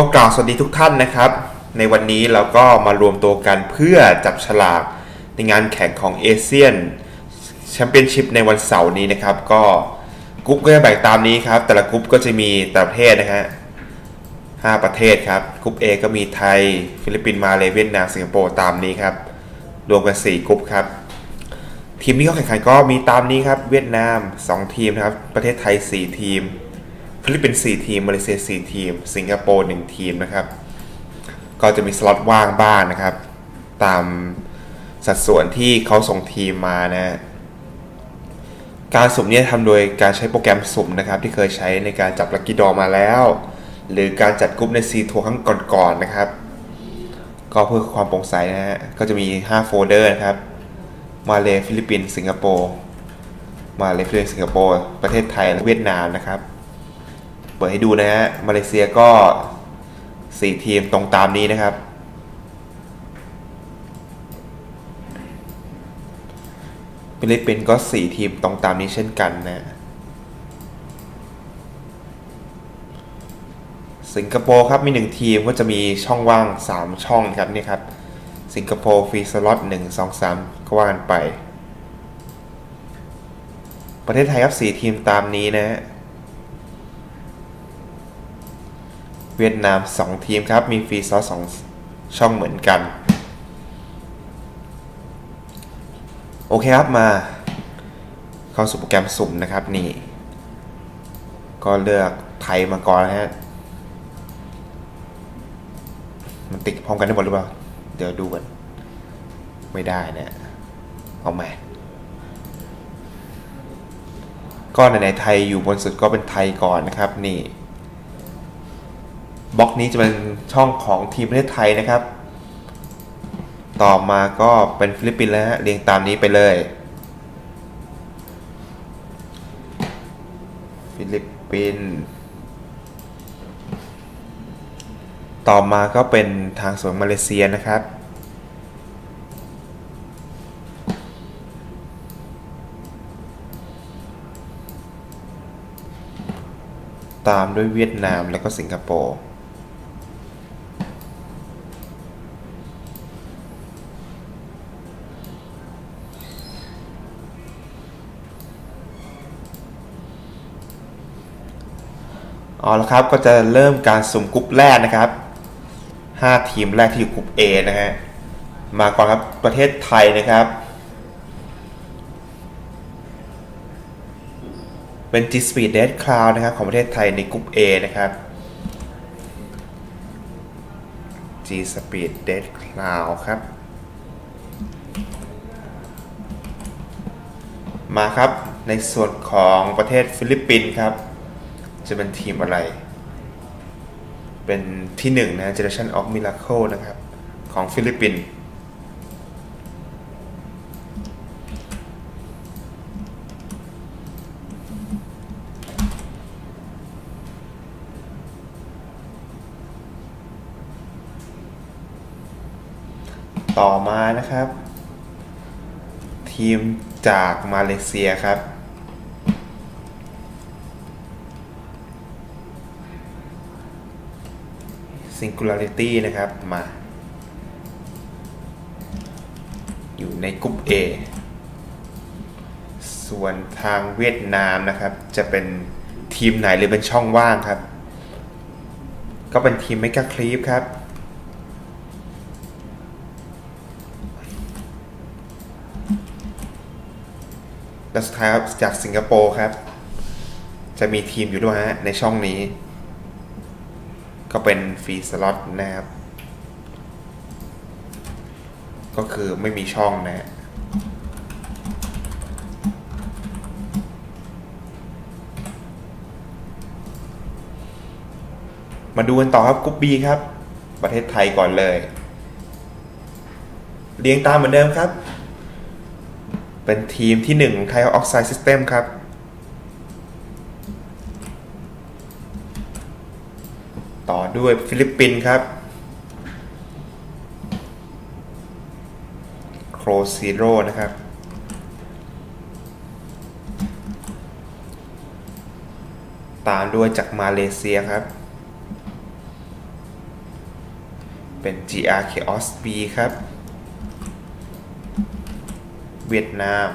ก็กล่าวสวัสดีทุกท่านนะครับ ในวันนี้เราก็มารวมตัวกันเพื่อจับฉลากในงานแข่งของเอเชียนแชมเปี้ยนชิพในวันเสาร์นี้นะครับ ก็กรุ๊ปก็จะแบ่งตามนี้ครับ แต่ละกรุ๊ปก็จะมีแต่ประเทศนะฮะห้าประเทศครับกรุ๊ป A ก็มีไทย ฟิลิปปินส์มาเลเวียดนามสิงคโปร์ตามนี้ครับ รวมกัน4กรุ๊ปครับ ทีมที่เข้าแข่งขันก็มีตามนี้ครับ เวียดนาม 2 ทีมนะครับ ประเทศไทย 4 ทีม ฟิลิปปินส์4ทีมมาเลเซีย4ทีม สิงคโปร์1ทีมนะครับ ก็จะมีสล็อตว่างบ้างนนะครับ ตามสัดส่วนที่เขาส่งทีมมานะการสุ่มนี้ทำโดยการใช้โปรแกรมสุ่มนะครับ ที่เคยใช้ในการจับลักกี้ดอมาแล้ว หรือการจัดกรุ๊ปในซีทัวร์ครั้งก่อนๆนะครับ ก็เพื่อความโปร่งใสนะฮะก็จะมี 5 โฟลเดอร์นะครับ มาเลฟิลิปปินส์สิงคโปร์มาเลฟิลิปปินส์สิงคโปร์ประเทศไทยและเวียดนามนะครับ เปิดให้ดูนะฮะ มาเลเซียก็ 4 ทีมตรงตามนี้นะครับ ฟิลิปปินส์ก็ 4 ทีมตรงตามนี้เช่นกันนะ สิงคโปร์ครับมี 1 ทีมก็จะมีช่องว่าง 3 ช่องครับนี่ครับ สิงคโปร์ฟรีสล็อต1 2 3ก็ว่ากันไป ประเทศไทยครับ 4 ทีมตามนี้นะ เวียดนาม 2 ทีมครับ มีฟรีซอส2ช่องเหมือนกัน โอเคครับมา เข้าสู่โปรแกรมสุ่มนะครับนี่ ก็เลือกไทยมาก่อนนะฮะ มันติดพร้อมกันได้หมดหรือเปล่า เดี๋ยวดูกัน ไม่ได้นะี่เอาใหม่ก็ในในไทยอยู่บนสุดก็เป็นไทยก่อนนะครับนี่ บล็อกนี้จะเป็นช่องของทีมประเทศไทยนะครับ ต่อมาก็เป็นฟิลิปปินส์แล้วฮะเรียงตามนี้ไปเลย ฟิลิปปินส์ต่อมาก็เป็นทางสวนมาเลเซียนะครับตามด้วยเวียดนามแล้วก็สิงคโปร์ เอาละครับก็จะเริ่มการสุ่มกรุ๊ปแรกนะครับ 5 ทีมแรกที่อยู่กรุ๊ป A นะฮะมาก่อนครับประเทศไทยนะครับ เป็น G Speed Dead Cloud นะครับของประเทศไทยในกรุ๊ป A นะครับ G Speed Dead Cloud ครับ มาครับในส่วนของประเทศฟิลิปปินส์ครับ จะเป็นทีมอะไร เป็นที่หนึ่งนะ Generation of Miracle นะครับ ของฟิลิปปินส์ต่อมานะครับ ทีมจากมาเลเซียครับ Singularity นะครับ มา อยู่ในกลุ่ม A ส่วนทางเวียดนามนะครับ จะเป็นทีมไหนหรือเป็นช่องว่างครับ ก็เป็นทีม Mega Creep ครับและสุดท้ายครับจากสิงคโปร์ครับ จะมีทีมอยู่ด้วยฮะในช่องนี้ ก็เป็นฟรีสล็อตนะครับ ก็คือไม่มีช่องนะมาดูกันต่อครับกรุ๊ป B ครับ ประเทศไทยก่อนเลย เรียงตามเหมือนเดิมครับ เป็นทีมที่1ของไทยออกไซด์ซิสเต็มครับ ต่อ ด้วยฟิลิปปินส์ครับโครซีโร่นะครับ ตามด้วยจากมาเลเซียครับ เป็น GR Chaos B ครับ เวียดนาม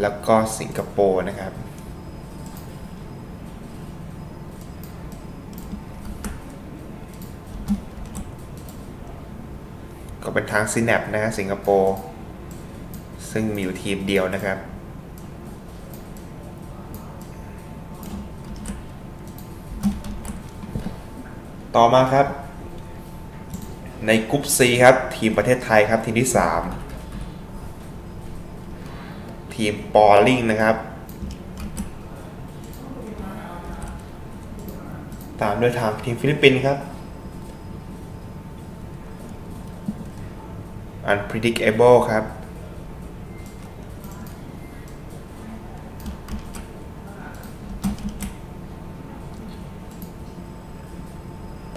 แล้วก็สิงคโปร์นะครับ ก็เป็นทางซีแนปนะสิงคโปร์ซึ่งมีอยู่ทีมเดียวนะครับต่อมาครับ ในกรุ๊ป C ครับ ทีมประเทศไทยครับ ทีมที่ 3 ทีมปอลลิงนะครับ ตามด้วยทางทีมฟิลิปปินส์ครับ unpredictable ครับ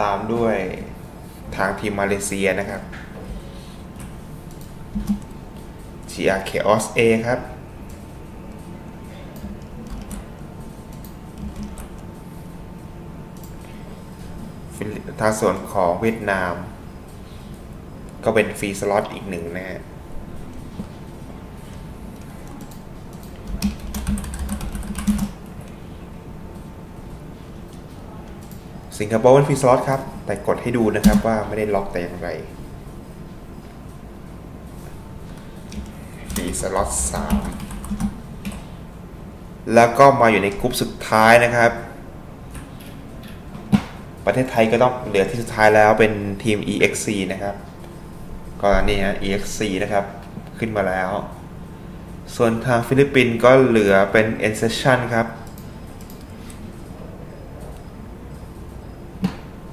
ตามด้วยทางทีมมาเลเซียนะครับ GR Chaos A ครับ ทางส่วนของเวียดนาม ก็เป็นฟรีสล็อตอีกหนึ่งนะฮะสิงคโปร์เป็นฟรีสล็อตครับ แต่กดให้ดูนะครับว่าไม่ได้ล็อกแต่อย่างไรฟรีสล็อต3แล้วก็มาอยู่ในกลุ่มสุดท้ายนะครับ ประเทศไทยก็ต้องเหลือที่สุดท้ายแล้วเป็นทีม EXC นะครับก็นี่ฮะ EXC นะครับ ขึ้นมาแล้ว ส่วนทางฟิลิปปินส์ก็เหลือเป็น e n s e s s i o n ครับ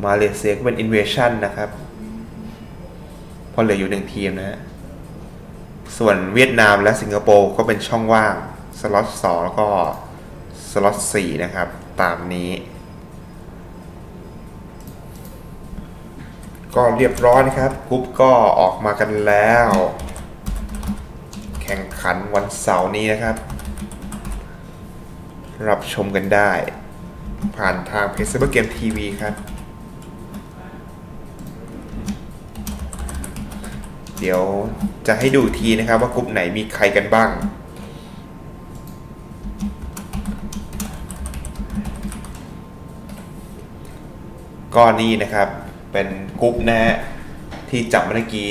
มาเลเซียก็เป็น Invasion นะครับเพราะเหลืออยู่หนึ่งทีมนะฮะ ส่วนเวียดนามและสิงคโปร์ก็เป็นช่องว่าง สล็อต2แล้วก็ สล็อต4นะครับ ตามนี้ ก็เรียบร้อยนะครับกรุ๊ปก็ออกมากันแล้ว แข่งขันวันเสาร์นี้นะครับ รับชมกันได้ ผ่านทางเพจเซอร์เกมทีวีครับ เดี๋ยวจะให้ดูทีนะครับว่ากลุ่มไหนมีใครกันบ้างก็นี่นะครับ เป็นกรุ๊ปนะฮะที่จับเมื่อกี้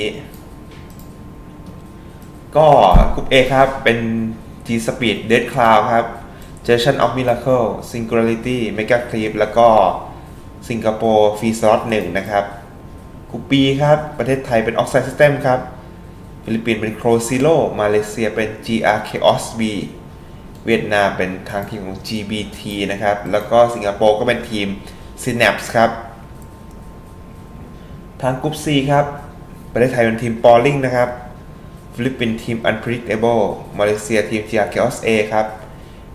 ก็กรุ๊ป A ครับ เป็น G Speed Dead Cloud ครับ Junction of Miracle Singularity Mega Clip แล้วก็สิงคโปร์ Free Slot 1นะครับกรุ๊ป B ครับ ประเทศไทยเป็น Oxide System ครับ ฟิลิปปินส์เป็น Crow Zero มาเลเซียเป็น GR Chaos B เวียดนามเป็นทางทีมของ GBT นะครับ แล้วก็สิงคโปร์ก็เป็นทีม Synapse ครับ ทางกรุ๊ป C ครับประเทศไทยเป็นทีม p o l l i n g นะครับ ฟิลิปปินส์ทีม Unpredictable มาเลเซียทีม GR Chaos A ครับ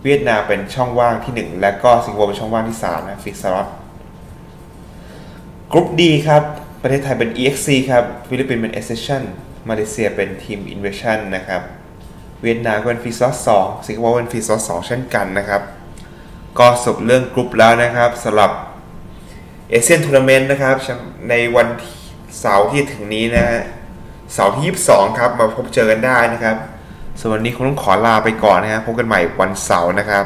เวียดนามเป็นช่องว่างที่ 1 และก็สิงคโปร์เป็นช่องว่างที่3นะฟิกซอร์กรุ๊ป D ครับ ประเทศไทยเป็น EXC ครับ ฟิลิปปินส์เป็น Accession มาเลเซียเป็นทีม Invasion นะครับ เวียดนามเป็นฟิซอส2สิงคโปร์เป็นฟิซอส2เช่นกันนะครับ ก็สรุปเรื่องกรุ๊ปแล้วนะครับสำหรับเอเชียนทัวร์นาเมนต์นะครับในวัน เสาร์ที่ถึงนี้นะฮะเสาร์ที่ 22 ครับ มาพบเจอกันได้นะครับ ส่วนวันนี้คงต้องขอลาไปก่อนนะครับพบกันใหม่วันเสาร์นะครับ